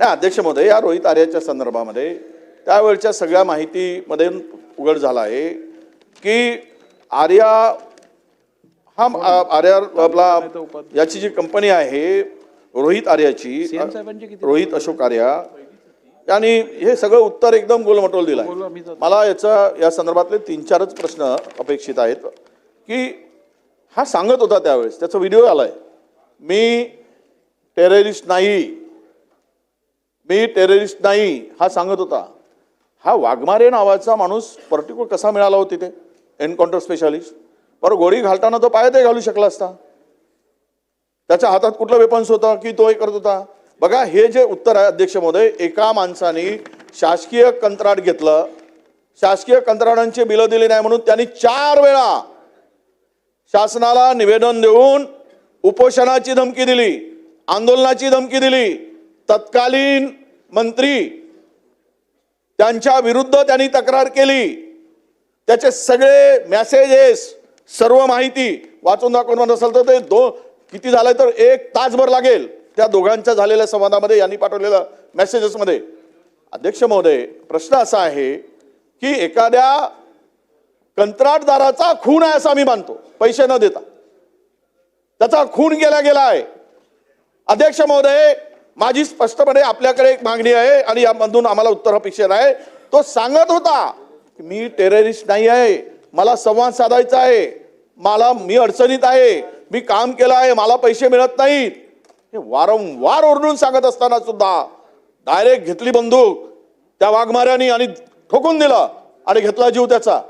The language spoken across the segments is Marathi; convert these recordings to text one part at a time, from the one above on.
नाही अध्यक्ष महोदय या रोहित आर्याच्या संदर्भामध्ये त्यावेळच्या सगळ्या माहितीमध्ये उघड झाला आहे की आर्या हा आर्या आपला याची जी कंपनी आहे रोहित आर्याची रोहित अशोक आर्या आणि हे सगळं उत्तर एकदम गोलमटोल दिलं आहे. मला याचा या संदर्भातले तीन चारच प्रश्न अपेक्षित आहेत की हा सांगत होता त्यावेळेस त्याचा व्हिडिओ आलाय. मी टेररिस्ट नाही मी टेररिस्ट नाही हा सांगत होता. हा वाघमारे नावाचा माणूस पर्टिक्युलर कसा मिळाला होता तिथे? एन्काउंटर स्पेशालिस्ट बरं गोळी घालताना तो पायातही घालू शकला असता. त्याच्या हातात कुठलं वेपन्स होतं की तो हे करत होता? बघा हे जे उत्तर आहे अध्यक्ष महोदय एका माणसाने शासकीय कंत्राट घेतलं. शासकीय कंत्राटांची बिलं दिली नाही म्हणून त्यांनी चार वेळा शासनाला निवेदन देऊन उपोषणाची धमकी दिली आंदोलनाची धमकी दिली. तत्कालीन मंत्री त्यांच्या विरुद्ध त्यांनी तक्रार केली. त्याचे सगळे मेसेजेस सर्व माहिती वाचून दाखवून म्हणत असाल तर ते दो किती झालंय तर एक तासभर लागेल. त्या दोघांच्या झालेल्या संवादामध्ये यांनी पाठवलेल्या मेसेजेसमध्ये अध्यक्ष महोदय प्रश्न असा आहे की एखाद्या कंत्राटदाराचा खून आहे असं आम्ही मानतो. पैसे न देता. त्याचा खून केला गेला आहे अध्यक्ष महोदय माझी स्पष्टपणे आपल्याकडे एक मागणी आहे आणि यामधून आम्हाला उत्तर अपेक्षित आहे. तो सांगत होता की मी टेररिस्ट नाही आहे. मला संवाद साधायचा आहे. मला मी अडचणीत आहे. मी काम केलं आहे. मला पैसे मिळत नाहीत. हे वारंवार ओरडून सांगत असताना सुद्धा डायरेक्ट घेतली बंदूक त्या वाघमाऱ्यानी आणि ठोकून दिलं आणि घेतला जीव त्याचा.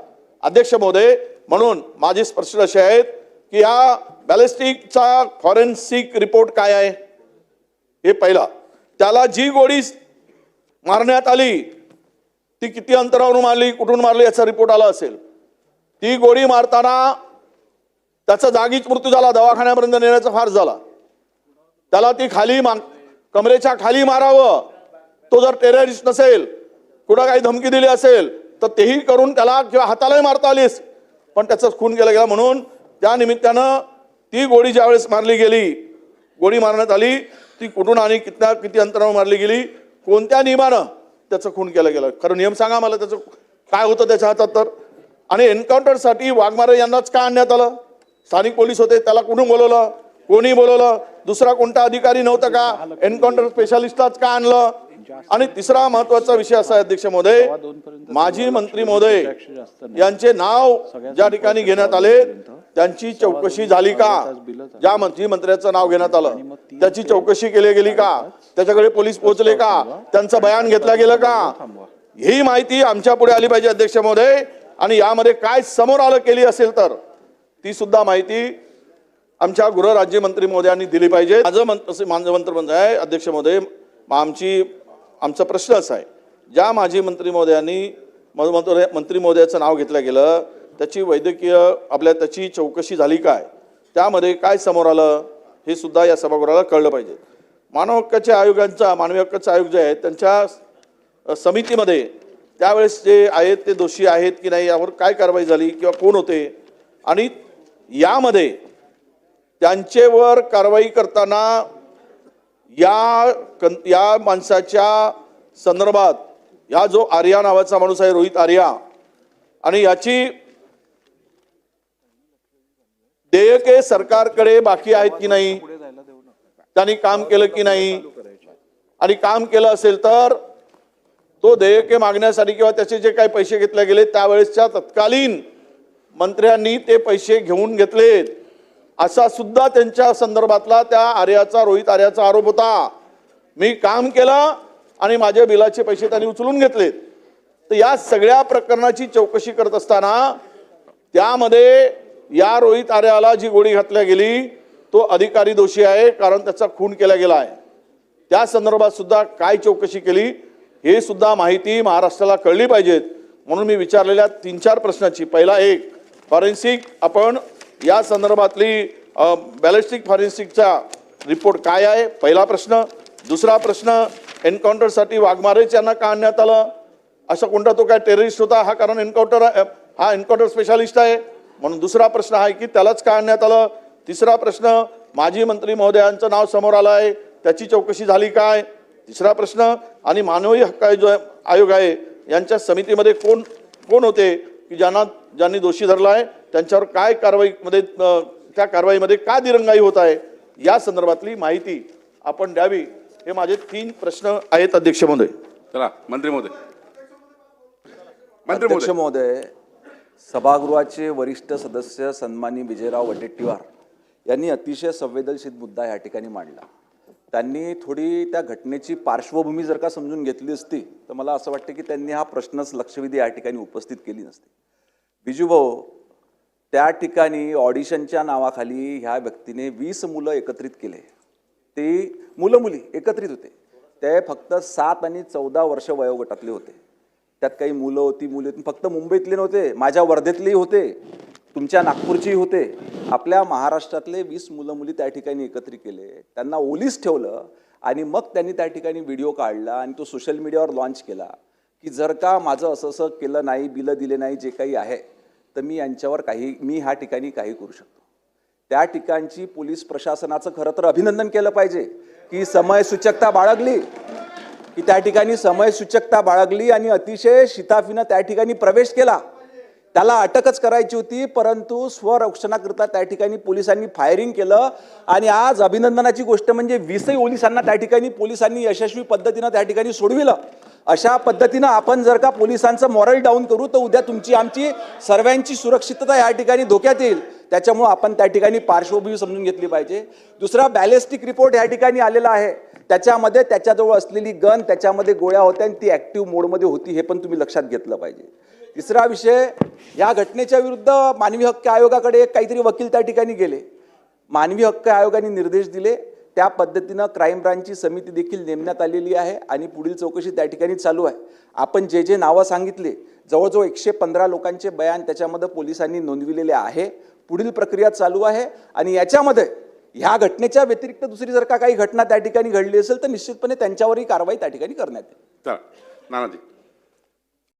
अध्यक्ष महोदय म्हणून माझे स्पर्श असे आहेत की या बॅलिस्टिकचा फॉरेन्सिक रिपोर्ट काय आहे? हे पहिला. त्याला जी गोळी मारण्यात आली ती किती अंतरावरून मारली कुठून मारली याचा रिपोर्ट आला असेल. ती गोळी मारताना त्याचा जागीच मृत्यू झाला दवाखान्यापर्यंत नेण्याचा फार झाला. त्याला ती खाली मा कमरेच्या खाली मारावं. तो जर टेररिस्ट नसेल कुठं काही धमकी दिली असेल तर तेही करून त्याला किंवा हातालाही मारता आलीस. पण त्याचा खून केला गेला म्हणून त्या निमित्तानं ती गोळी ज्यावेळेस मारली गेली गोळी मारण्यात आली ती कुठून आणि कितना किती अंतरावर मारली गेली? कोणत्या नियमानं त्याचं खून केलं गेलं? खरं नियम सांगा मला त्याचं काय होतं त्याच्या हातात तर? आणि एन्काउंटरसाठी वाघमारे यांनाच का आणण्यात आलं? स्थानिक पोलीस होते त्याला कुठून बोलवलं? कोणी बोलवलं? दुसरा कोणता अधिकारी नव्हता का? एन्काउंटर स्पेशालिस्टलाच का आणलं? आणि तिसरा महत्त्वाचा विषय असा आहे अध्यक्ष महोदय माजी मंत्री महोदय यांचे नाव ज्या ठिकाणी घेण्यात आले त्यांची चौकशी झाली का? ज्या मंत्री मंत्र्याचं नाव घेण्यात आलं. त्याची चौकशी केली गेली का? त्याच्याकडे पोलीस पोहोचले का? त्यांचं बयान घेतलं गेलं का? ही माहिती आमच्या पुढे आली पाहिजे अध्यक्ष महोदय. आणि यामध्ये काय समोर आलं केली असेल तर? ती सुद्धा माहिती आमच्या गृहराज्यमंत्री महोदयांनी दिली पाहिजे. माझं माझं मंत्र आहे अध्यक्ष महोदय. आमची आमचा प्रश्न असा आहे. ज्या माजी मंत्री महोदयांनी मंत्री महोदयाचं नाव घेतलं गेलं त्याची वैद्यकीय आपल्या त्याची चौकशी झाली काय? त्यामध्ये काय समोर आलं? हे सुद्धा या सभागृहाला कळलं पाहिजे. मानव हक्काच्या आयोगांचा मानवी हक्काचा आयोग जे आहे त्यांच्या समितीमध्ये त्यावेळेस जे आहेत ते दोषी आहेत की नाही यावर काय कारवाई झाली किंवा कोण होते? आणि यामध्ये त्यांचेवर कारवाई करताना या कं या माणसाच्या संदर्भात या जो आर्या नावाचा माणूस आहे रोहित आर्या आणि याची सरकारकडे बाकी आहेत की नाही? त्यांनी काम केलं की नाही? आणि काम केलं असेल तर तो देयके मागण्यासाठी किंवा त्याचे जे काही पैसे घेतले गेले त्यावेळेसच्या तत्कालीन मंत्र्यांनी ते पैसे घेऊन घेतलेत. असा सुद्धा त्यांच्या संदर्भातला त्या आर्याचा रोहित आर्याचा आरोप होता. मी काम केलं आणि माझ्या बिलाचे पैसे त्यांनी उचलून घेतलेत. तर या सगळ्या प्रकरणाची चौकशी करत असताना त्यामध्ये या रोहित आर्याला जी गोळी घातल्या गेली तो अधिकारी दोषी आहे कारण त्याचा खून केला गेला आहे. त्या संदर्भात सुद्धा काय चौकशी केली हे सुद्धा माहिती महाराष्ट्राला कळली पाहिजेत. म्हणून मी विचारलेल्या तीन चार प्रश्नाची पहिला एक फॉरेन्सिक आपण या संदर्भातली बॅलिस्टिक फॉरेन्सिकचा रिपोर्ट काय आहे? पहिला प्रश्न. दुसरा प्रश्न एन्काउंटरसाठी वाघमारेच यांना का आणण्यात आलं? असा कोणता तो काय टेररिस्ट होता? हा कारण एन्काउंटर हा एन्काउंटर स्पेशालिस्ट आहे. म्हणून दुसरा प्रश्न आहे की त्यालाच का आणण्यात आलं? तिसरा प्रश्न माजी मंत्री महोदयांचं नाव समोर आलं आहे. त्याची चौकशी झाली काय? तिसरा प्रश्न आणि मानवी हक्क आयोग जो आहे- आयोग आहे यांच्या समितीमध्ये कोण कोण होते? की ज्यांना ज्यांनी दोषी धरला आहे त्यांच्यावर काय कारवाईमध्ये त्या कारवाईमध्ये का दिरंगाई होत आहे? या संदर्भातली माहिती आपण द्यावी. हे माझे तीन प्रश्न आहेत अध्यक्ष महोदय. चला मंत्री महोदय. मंत्री महोदय सभागृहाचे वरिष्ठ सदस्य सन्मानी विजयराव वडेट्टीवार यांनी अतिशय संवेदनशील मुद्दा या ठिकाणी मांडला. त्यांनी थोडी त्या घटनेची पार्श्वभूमी जर का समजून घेतली असती तर मला असं वाटतं की त्यांनी हा प्रश्नच लक्षवेधी या ठिकाणी उपस्थित केली नसती. बिजूभाऊ त्या ठिकाणी ऑडिशनच्या नावाखाली ह्या व्यक्तीने वीस मुलं एकत्रित केले. ते मुलं मुली एकत्रित होते. ते फक्त सात आणि चौदा वर्ष वयोगटातले होते. त्यात काही मुलं होती मुली होती. फक्त मुंबईतले नव्हते माझ्या वर्धेतलेही होते तुमच्या नागपूरचेही होते. आपल्या महाराष्ट्रातले वीस मुलं मुली त्या ठिकाणी एकत्रित केले. त्यांना ओलीस ठेवलं आणि मग त्यांनी त्या ठिकाणी व्हिडिओ काढला आणि तो सोशल मीडियावर लॉन्च केला की जर का माझं असं असं केलं नाही बिलं दिले नाही जे काही आहे तर मी यांच्यावर काही मी ह्या ठिकाणी काही करू शकतो. त्या ठिकाणची पोलीस प्रशासनाचं खरं तर अभिनंदन केलं पाहिजे की समयसूचकता बाळगली. की त्या ठिकाणी समयसूचकता बाळगली आणि अतिशय शिताफीनं त्या ठिकाणी प्रवेश केला. त्याला अटकच करायची होती परंतु स्वरक्षणाकरता त्या ठिकाणी पोलिसांनी फायरिंग केलं आणि आज अभिनंदनाची गोष्ट म्हणजे वीसही पोलिसांना त्या ठिकाणी पोलिसांनी यशस्वी पद्धतीनं त्या ठिकाणी सोडविलं. अशा पद्धतीनं आपण जर का पोलिसांचं मॉरल डाऊन करू तर उद्या तुमची आमची सर्वांची सुरक्षितता या ठिकाणी धोक्यात येईल. त्याच्यामुळं आपण त्या ठिकाणी पार्श्वभूमी समजून घेतली पाहिजे. दुसरा बॅलेस्टिक रिपोर्ट या ठिकाणी आलेला आहे. त्याच्यामध्ये त्याच्याजवळ असलेली गन त्याच्यामध्ये गोळ्या होत्या आणि ती ॲक्टिव्ह मोडमध्ये होती हे पण तुम्ही लक्षात घेतलं पाहिजे. तिसरा विषय या घटनेच्या विरुद्ध मानवी हक्क आयोगाकडे एक काहीतरी वकील त्या ठिकाणी गेले. मानवी हक्क आयोगाने निर्देश दिले. त्या पद्धतीनं क्राईम ब्रांचची समिती देखील नेमण्यात आलेली आहे आणि पुढील चौकशी त्या ठिकाणी चालू आहे. आपण जे जे नावं सांगितले जवळजवळ एकशे पंधरा लोकांचे बयान त्याच्यामध्ये पोलिसांनी नोंदविलेले आहे. पुढील प्रक्रिया चालू आहे आणि याच्यामध्ये ह्या घटनेच्या व्यतिरिक्त दुसरी जर का काही घटना त्या ठिकाणी घडली असेल तर निश्चितपणे त्यांच्यावरही कारवाई त्या ठिकाणी करण्यात येईल. नानाजी.